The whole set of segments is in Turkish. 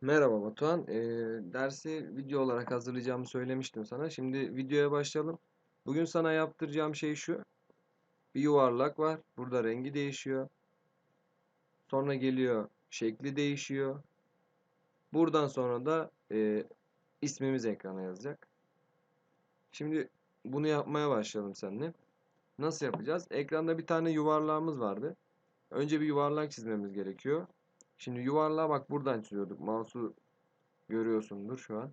Merhaba Batuhan. Ee, dersi video olarak hazırlayacağımı söylemiştim sana. Şimdi videoya başlayalım. Bugün sana yaptıracağım şey şu. Bir yuvarlak var. Burada rengi değişiyor. Sonra geliyor şekli değişiyor. Buradan sonra da e, ismimiz ekrana yazacak. Şimdi bunu yapmaya başlayalım seninle. Nasıl yapacağız? Ekranda bir tane yuvarlağımız vardı. Önce bir yuvarlak çizmemiz gerekiyor. Şimdi yuvarlağı bak buradan çiziyorduk. Mouse'u görüyorsundur şu an.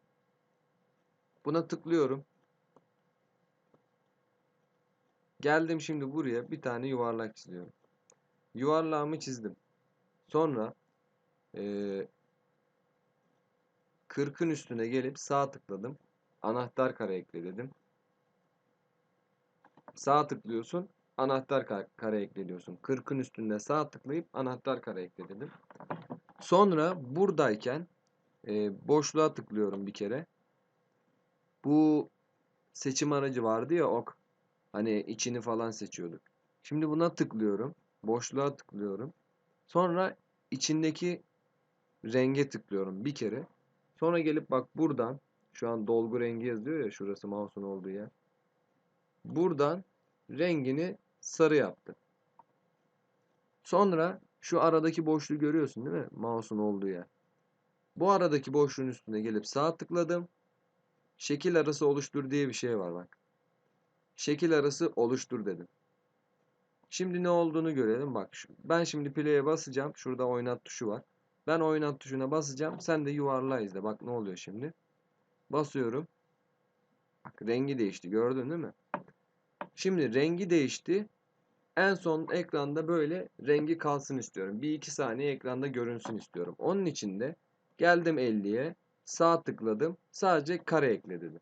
Buna tıklıyorum. Geldim şimdi buraya bir tane yuvarlak çiziyorum. Yuvarlağımı çizdim. Sonra eee 40'ın üstüne gelip sağ tıkladım. Anahtar kare ekle dedim. Sağ tıklıyorsun. Anahtar ka- kare ekle diyorsun. 40'ın üstünde sağ tıklayıp anahtar kare ekle dedim. Sonra buradayken e, boşluğa tıklıyorum bir kere. Bu seçim aracı vardı ya ok. Hani içini falan seçiyorduk. Şimdi buna tıklıyorum. Boşluğa tıklıyorum. Sonra içindeki renge tıklıyorum bir kere. Sonra gelip bak buradan şu an dolgu rengi yazıyor ya şurası mouse'un olduğu yer. Buradan rengini sarı yaptı. Sonra şu aradaki boşluğu görüyorsun değil mi? Mouse'un olduğu yer. Bu aradaki boşluğun üstüne gelip sağ tıkladım. Şekil arası oluştur diye bir şey var bak. Şekil arası oluştur dedim. Şimdi ne olduğunu görelim. Bak ben şimdi play'e basacağım. Şurada oynat tuşu var. Ben oynat tuşuna basacağım. Sen de yuvarla izle. Bak ne oluyor şimdi. Basıyorum. Bak rengi değişti. Gördün değil mi? Şimdi rengi değişti. En son ekranda böyle rengi kalsın istiyorum. Bir iki saniye ekranda görünsün istiyorum. Onun için de geldim 50'ye. Sağ tıkladım. Sadece kare ekle dedim.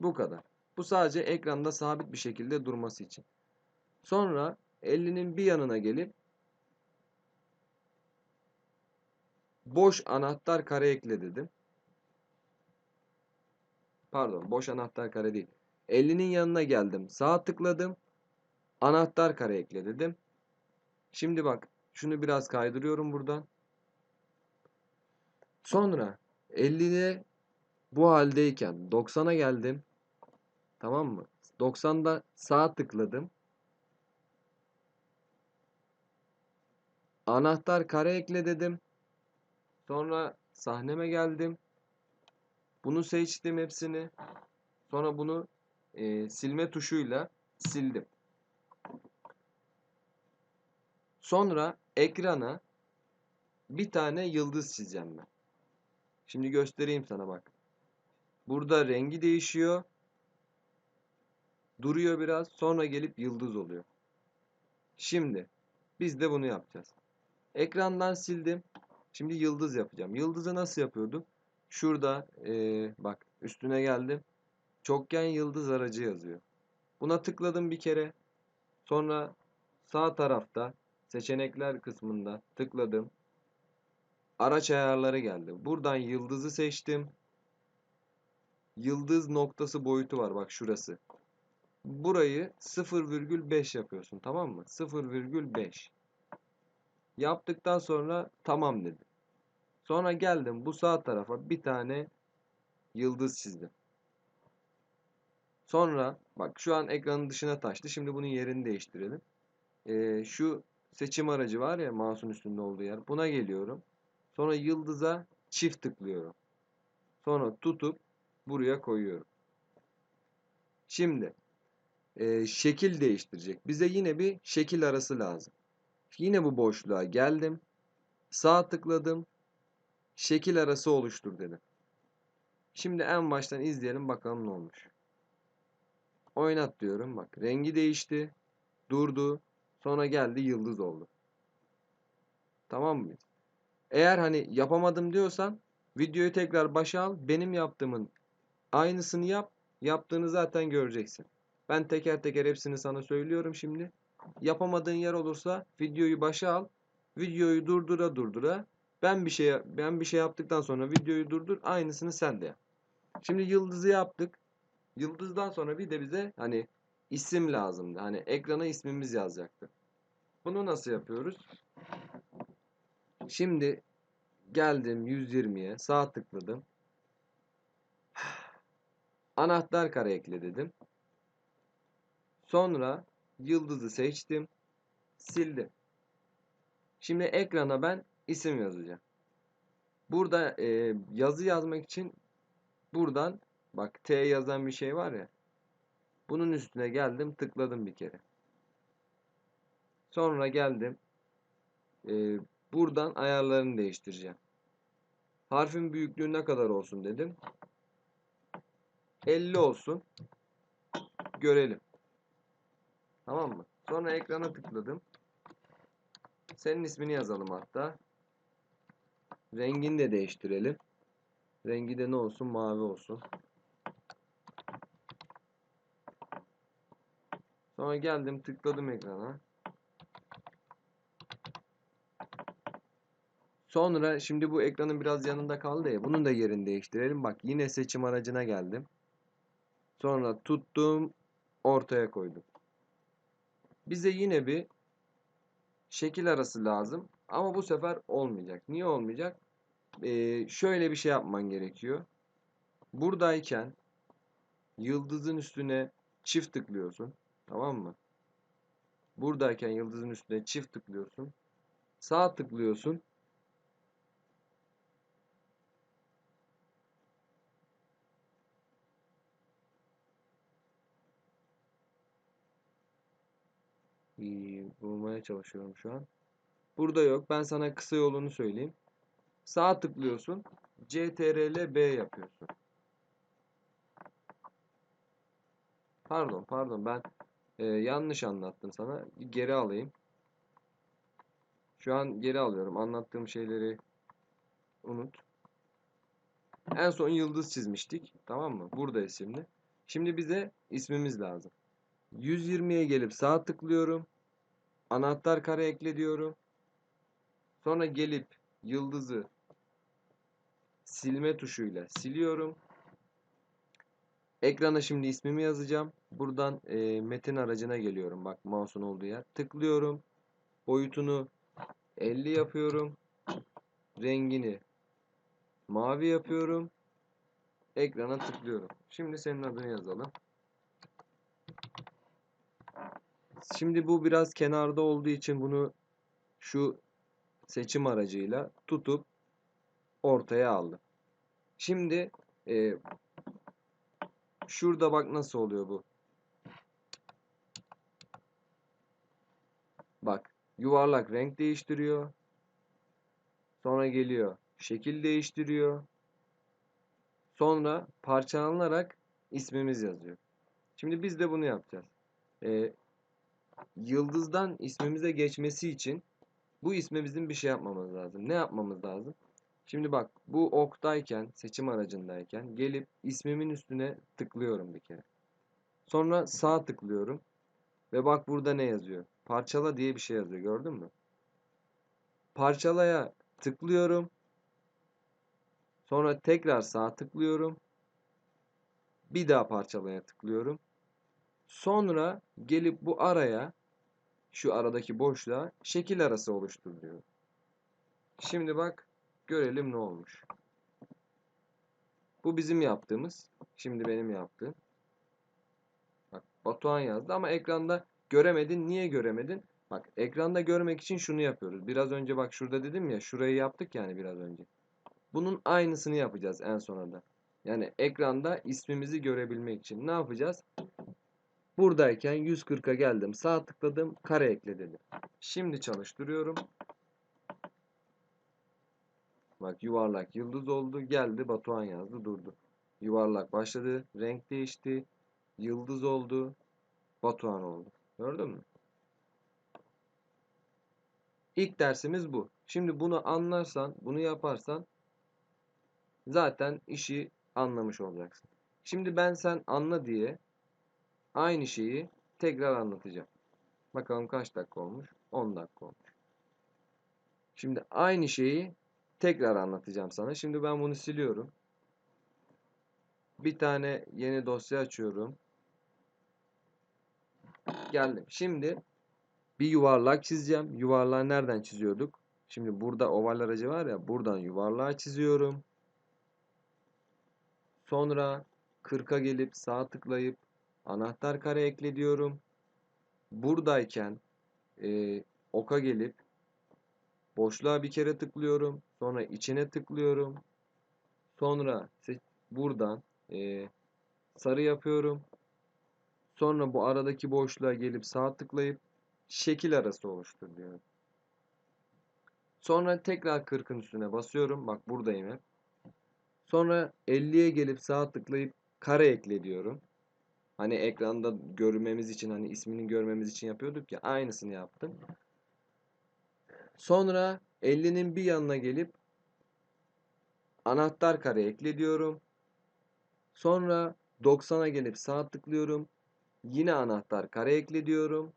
Bu kadar. Bu sadece ekranda sabit bir şekilde durması için. Sonra 50'nin bir yanına gelip boş anahtar kare ekle dedim. Pardon, boş anahtar kare değil. 50'nin yanına geldim. Sağ tıkladım. Anahtar kare ekle dedim. Şimdi bak, şunu biraz kaydırıyorum buradan. Sonra 50'de bu haldeyken 90'a geldim. Tamam mı? 90'da sağ tıkladım. Anahtar kare ekle dedim. Sonra sahneme geldim. Bunu seçtim hepsini. Sonra bunu e, silme tuşuyla sildim. Sonra ekrana bir tane yıldız çizeceğim ben. Şimdi göstereyim sana bak. Burada rengi değişiyor. Duruyor biraz. Sonra gelip yıldız oluyor. Şimdi biz de bunu yapacağız. Ekrandan sildim. Şimdi yıldız yapacağım. Yıldızı nasıl yapıyordum? Şurada eee, bak üstüne geldim. Çokgen yıldız aracı yazıyor. Buna tıkladım bir kere. Sonra sağ tarafta seçenekler kısmında tıkladım. Araç ayarları geldi. Buradan yıldızı seçtim. Yıldız noktası boyutu var bak şurası. Burayı 0,5 yapıyorsun tamam mı? 0,5. Yaptıktan sonra tamam dedim. Sonra geldim bu sağ tarafa bir tane yıldız çizdim. Sonra bak şu an ekranın dışına taştı. Şimdi bunun yerini değiştirelim. Ee, şu seçim aracı var ya mouse'un üstünde olduğu yer. Buna geliyorum. Sonra yıldıza çift tıklıyorum. Sonra tutup buraya koyuyorum. Şimdi e, şekil değiştirecek. Bize yine bir şekil arası lazım. Yine bu boşluğa geldim. Sağ tıkladım. Şekil arası oluştur dedim. Şimdi en baştan izleyelim bakalım ne olmuş. Oynat diyorum. Bak rengi değişti. Durdu. Sonra geldi yıldız oldu. Tamam mı? Eğer hani yapamadım diyorsan videoyu tekrar başa al. Benim yaptığımın aynısını yap. Yaptığını zaten göreceksin. Ben teker teker hepsini sana söylüyorum şimdi. Yapamadığın yer olursa videoyu başa al. Videoyu durdura durdura ben bir şey ben bir şey yaptıktan sonra videoyu durdur aynısını sen de yap. Şimdi yıldızı yaptık. Yıldızdan sonra bir de bize hani isim lazımdı. Hani ekrana ismimiz yazacaktı. Bunu nasıl yapıyoruz? Şimdi Geldim 120'ye sağ tıkladım. Anahtar kare ekle dedim. Sonra yıldızı seçtim. Sildim. Şimdi ekrana ben isim yazacağım. Burada e, yazı yazmak için buradan bak T yazan bir şey var ya. Bunun üstüne geldim tıkladım bir kere. Sonra geldim. E, buradan ayarlarını değiştireceğim. Harfin büyüklüğü ne kadar olsun dedim. 50 olsun. Görelim. Tamam mı? Sonra ekrana tıkladım. Senin ismini yazalım hatta. Rengini de değiştirelim. Rengi de ne olsun? Mavi olsun. Sonra geldim tıkladım ekrana. Sonra şimdi bu ekranın biraz yanında kaldı ya. Bunun da yerini değiştirelim. Bak yine seçim aracına geldim. Sonra tuttum. Ortaya koydum. Bize yine bir şekil arası lazım. Ama bu sefer olmayacak. Niye olmayacak? Ee, şöyle bir şey yapman gerekiyor. Buradayken yıldızın üstüne çift tıklıyorsun. Tamam mı? Buradayken yıldızın üstüne çift tıklıyorsun. Sağ tıklıyorsun. Bulmaya çalışıyorum şu an. Burada yok. Ben sana kısa yolunu söyleyeyim. Sağ tıklıyorsun. CTRL B yapıyorsun. Pardon, pardon. Ben e, yanlış anlattım sana. Geri alayım. Şu an geri alıyorum. Anlattığım şeyleri unut. En son yıldız çizmiştik. Tamam mı? Buradayız şimdi. Şimdi bize ismimiz lazım. 120'ye gelip sağ tıklıyorum. Anahtar kare ekle diyorum. Sonra gelip yıldızı silme tuşuyla siliyorum. Ekrana şimdi ismimi yazacağım. Buradan e, metin aracına geliyorum. Bak mouse'un olduğu yer. Tıklıyorum. Boyutunu 50 yapıyorum. Rengini mavi yapıyorum. Ekrana tıklıyorum. Şimdi senin adını yazalım. Şimdi bu biraz kenarda olduğu için bunu şu seçim aracıyla tutup ortaya aldım. Şimdi e, şurada bak nasıl oluyor bu. Bak yuvarlak renk değiştiriyor. Sonra geliyor şekil değiştiriyor. Sonra parçalanarak ismimiz yazıyor. Şimdi biz de bunu yapacağız. Ee, yıldızdan ismimize geçmesi için bu isme bizim bir şey yapmamız lazım. Ne yapmamız lazım? Şimdi bak bu oktayken, seçim aracındayken gelip ismimin üstüne tıklıyorum bir kere. Sonra sağ tıklıyorum. Ve bak burada ne yazıyor? Parçala diye bir şey yazıyor. Gördün mü? Parçalaya tıklıyorum. Sonra tekrar sağ tıklıyorum. Bir daha parçalaya tıklıyorum. Sonra gelip bu araya şu aradaki boşluğa şekil arası oluştur diyor. Şimdi bak görelim ne olmuş. Bu bizim yaptığımız. Şimdi benim yaptığım. Bak Batuhan yazdı ama ekranda göremedin. Niye göremedin? Bak ekranda görmek için şunu yapıyoruz. Biraz önce bak şurada dedim ya şurayı yaptık yani biraz önce. Bunun aynısını yapacağız en sonunda. Yani ekranda ismimizi görebilmek için ne yapacağız? Buradayken 140'a geldim. Sağ tıkladım. Kare ekle dedim. Şimdi çalıştırıyorum. Bak yuvarlak yıldız oldu. Geldi Batuhan yazdı durdu. Yuvarlak başladı. Renk değişti. Yıldız oldu. Batuhan oldu. Gördün mü? İlk dersimiz bu. Şimdi bunu anlarsan, bunu yaparsan zaten işi anlamış olacaksın. Şimdi ben sen anla diye aynı şeyi tekrar anlatacağım. Bakalım kaç dakika olmuş? 10 dakika olmuş. Şimdi aynı şeyi tekrar anlatacağım sana. Şimdi ben bunu siliyorum. Bir tane yeni dosya açıyorum. Geldim. Şimdi bir yuvarlak çizeceğim. Yuvarlağı nereden çiziyorduk? Şimdi burada oval aracı var ya buradan yuvarlağı çiziyorum. Sonra 40'a gelip sağ tıklayıp anahtar kare ekle diyorum. Buradayken e, oka gelip boşluğa bir kere tıklıyorum. Sonra içine tıklıyorum. Sonra buradan e, sarı yapıyorum. Sonra bu aradaki boşluğa gelip sağ tıklayıp şekil arası oluştur diyorum. Sonra tekrar 40'ın üstüne basıyorum. Bak buradayım hep. Sonra 50'ye gelip sağ tıklayıp kare ekle diyorum. Hani ekranda görmemiz için hani ismini görmemiz için yapıyorduk ya aynısını yaptım. Sonra 50'nin bir yanına gelip anahtar kare ekle diyorum. Sonra 90'a gelip sağ tıklıyorum. Yine anahtar kare ekle diyorum.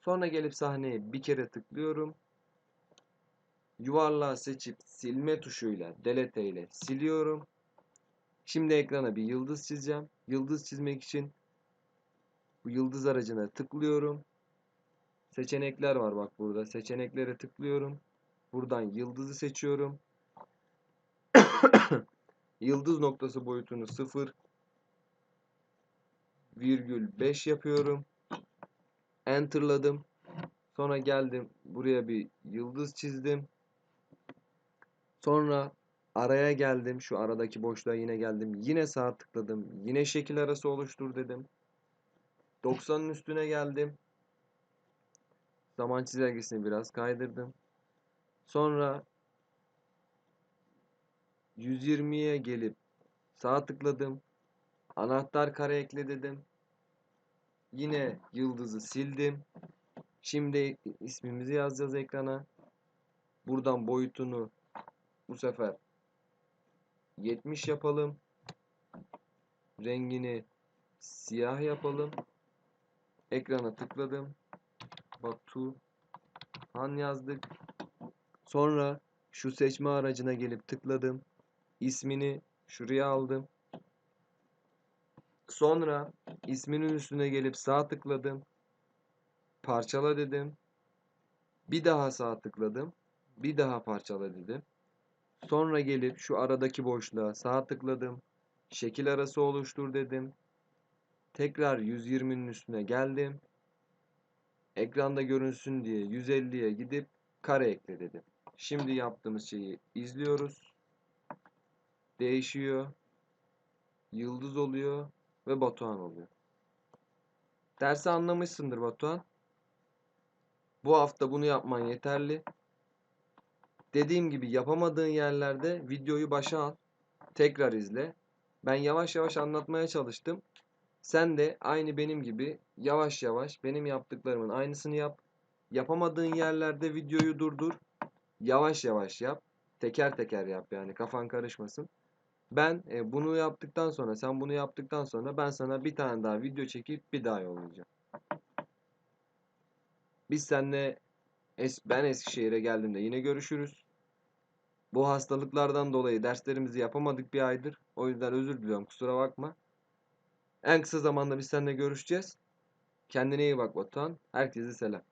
Sonra gelip sahneye bir kere tıklıyorum. Yuvarlağı seçip silme tuşuyla delete ile siliyorum. Şimdi ekrana bir yıldız çizeceğim. Yıldız çizmek için bu yıldız aracına tıklıyorum. Seçenekler var bak burada. Seçeneklere tıklıyorum. Buradan yıldızı seçiyorum. Yıldız noktası boyutunu 0 virgül 5 yapıyorum. Enter'ladım. Sonra geldim buraya bir yıldız çizdim. Sonra araya geldim. Şu aradaki boşluğa yine geldim. Yine sağ tıkladım. Yine şekil arası oluştur dedim. 90'ın üstüne geldim. Zaman çizelgesini biraz kaydırdım. Sonra 120'ye gelip sağ tıkladım. Anahtar kare ekle dedim. Yine yıldızı sildim. Şimdi ismimizi yazacağız ekrana. Buradan boyutunu bu sefer 70 yapalım. Rengini siyah yapalım. Ekrana tıkladım. Batu Han yazdık. Sonra şu seçme aracına gelip tıkladım. İsmini şuraya aldım. Sonra isminin üstüne gelip sağ tıkladım. Parçala dedim. Bir daha sağ tıkladım. Bir daha parçala dedim. Sonra gelip şu aradaki boşluğa sağ tıkladım. Şekil arası oluştur dedim. Tekrar 120'nin üstüne geldim. Ekranda görünsün diye 150'ye gidip kare ekle dedim. Şimdi yaptığımız şeyi izliyoruz. Değişiyor. Yıldız oluyor ve Batuhan oluyor. Dersi anlamışsındır Batuhan. Bu hafta bunu yapman yeterli. Dediğim gibi yapamadığın yerlerde videoyu başa al. Tekrar izle. Ben yavaş yavaş anlatmaya çalıştım. Sen de aynı benim gibi yavaş yavaş benim yaptıklarımın aynısını yap. Yapamadığın yerlerde videoyu durdur. Yavaş yavaş yap. Teker teker yap yani kafan karışmasın. Ben e, bunu yaptıktan sonra sen bunu yaptıktan sonra ben sana bir tane daha video çekip bir daha yollayacağım. Biz seninle es ben Eskişehir'e geldiğimde yine görüşürüz. Bu hastalıklardan dolayı derslerimizi yapamadık bir aydır. O yüzden özür diliyorum kusura bakma. En kısa zamanda biz seninle görüşeceğiz. Kendine iyi bak Batuhan. Herkese selam.